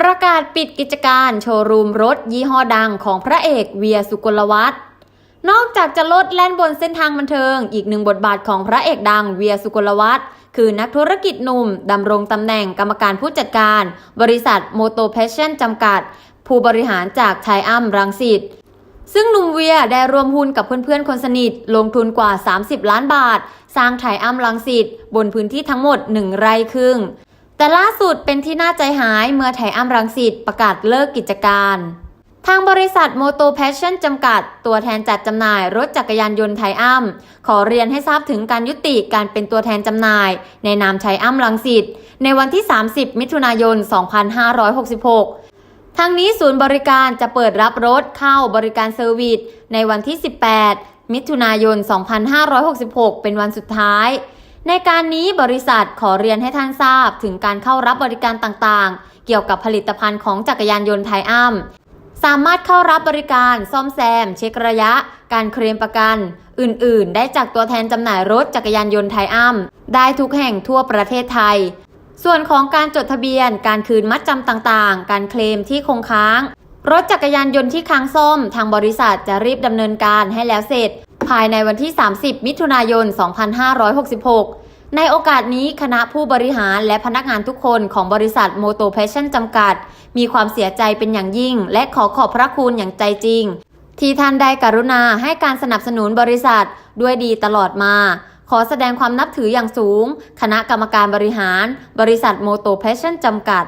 ประกาศปิดกิจการโชว์รูมรถยี่ห้อดังของพระเอกเวียสุกลวัฒน์นอกจากจะลดแล่นบนเส้นทางบันเทิง อีกหนึ่งบทบาทของพระเอกดังเวียสุกลวัฒน์คือนักธุรกิจหนุ่มดำรงตำแหน่งกรรมการผู้จัดการ บริษัทโมโตเพชชั่นจำกัด ผู้บริหารจากไทยอัมรังสิตซึ่งหนุ่มเวียได้รวมหุ้นกับเพื่อนๆคนสนิท ลงทุนกว่า 30 ล้านบาท สร้างไถอัมลังสิตบนพื้นที่ทั้งหมด 1 ไร่ครึ่ง แต่ล่าสุดเป็นที่น่าใจหายเมื่อไถอัมรังสิตประกาศเลิกกิจการ ทางบริษัทโมโตแพชชั่นจำกัด ตัวแทนจัดจำหน่ายรถจักรยานยนต์ไทอัมขอเรียนให้ทราบถึงการยุติการเป็นตัวแทนจำหน่าย ในนามไทอัมรังสิตในวันที่ 30 มิถุนายน 2566ทางนี้ศูนย์บริการจะเปิดรับรถเข้าบริการเซอร์วิสในวันที่ 18 มิถุนายน 2566 เป็นวันสุดท้าย ในการนี้บริษัทขอเรียนให้ท่านทราบถึงการเข้ารับบริการต่างๆ เกี่ยวกับผลิตภัณฑ์ของจักรยานยนต์ไทอัมสามารถเข้ารับบริการซ่อมแซม เช็คระยะ การเคลมประกัน อื่นๆ ได้จากตัวแทนจำหน่ายรถจักรยานยนต์ไทอัมได้ทุกแห่งทั่วประเทศไทย ส่วนของการจดทะเบียน การคืนมัดจำต่างๆ การเคลมที่คงค้าง รถจักรยานยนต์ที่ค้างซ่อมทางบริษัทจะรีบดำเนินการให้แล้วเสร็จ ภายในวันที่ 30 มิถุนายน 2566 ในโอกาสนี้คณะผู้บริหารและพนักงานทุกคนของบริษัทโมโตแพชชั่นจำกัด มีความเสียใจเป็นอย่างยิ่ง และขอขอบพระคุณอย่างใจจริง ที่ท่านได้กรุณาให้การสนับสนุนบริษัทด้วยดีตลอดมา ขอแสดงความนับถืออย่างสูง คณะกรรมการบริหาร บริษัทโมโตแพชชั่นจำกัด